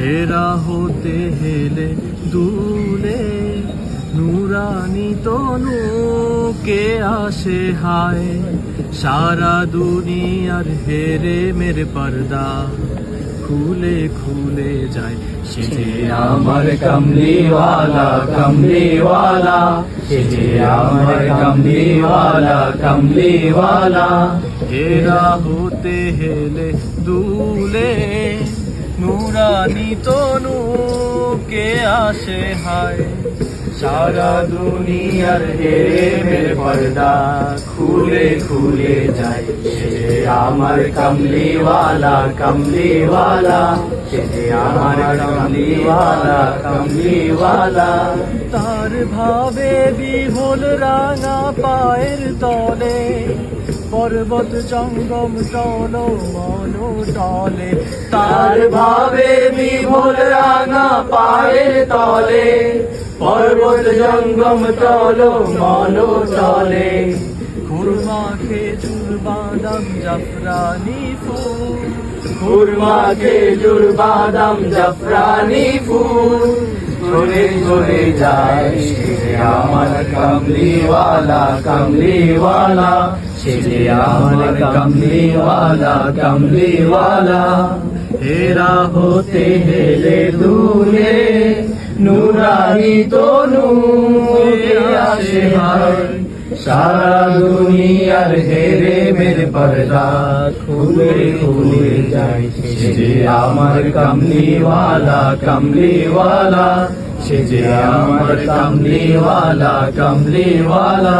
হেরা হতে হেলে দুলে নুরানি তনু কে আসে হায়? সারা দুনিয়ার হেরে মেরে পর্দা খুলে খুলে যায়। সে যে আমার কমলিওয়ালা কমলিওয়ালা, সে যে আমার কমলিওয়ালা কমলিওয়ালা। হেরা হতে হেলে দুলে নুরানি তনু কে আসে, হায়। সারা দুনিয়ার হেরে মেরে পর্দা খুলে খুলে যায়। সে আমার কমলিওয়ালা কমলিওয়ালা। সে আমার কমলিওয়ালা কমলিওয়ালা। তার ভাবে বিহল রাঙা পায়ের তলে পর্বত জঙ্গম টল মন টলে তার ভাবে বিভোল রাঙা পায়ের তলে। পর্বত জঙ্গম চলো মন চলে খুরমা খেজুর বাদাম জাফরানি ফুল। খুরমা খেজুর বাদাম জাফরানি ফুল। ঝরে ঝরে যায় আমার কমলিওয়ালা কমলিওয়ালা। আমার কমলিওয়ালা কমলিওয়ালা। হেরা হতে হেলে দূরে নুরানি তনু। আসে সারা দুনিয়ার হেরে মেরে পর্দা। খুলে খুলে যায় সে আমার কমলিওয়ালা কমলিওয়ালা। সে যে আমার কমলিওয়ালা কমলিওয়ালা।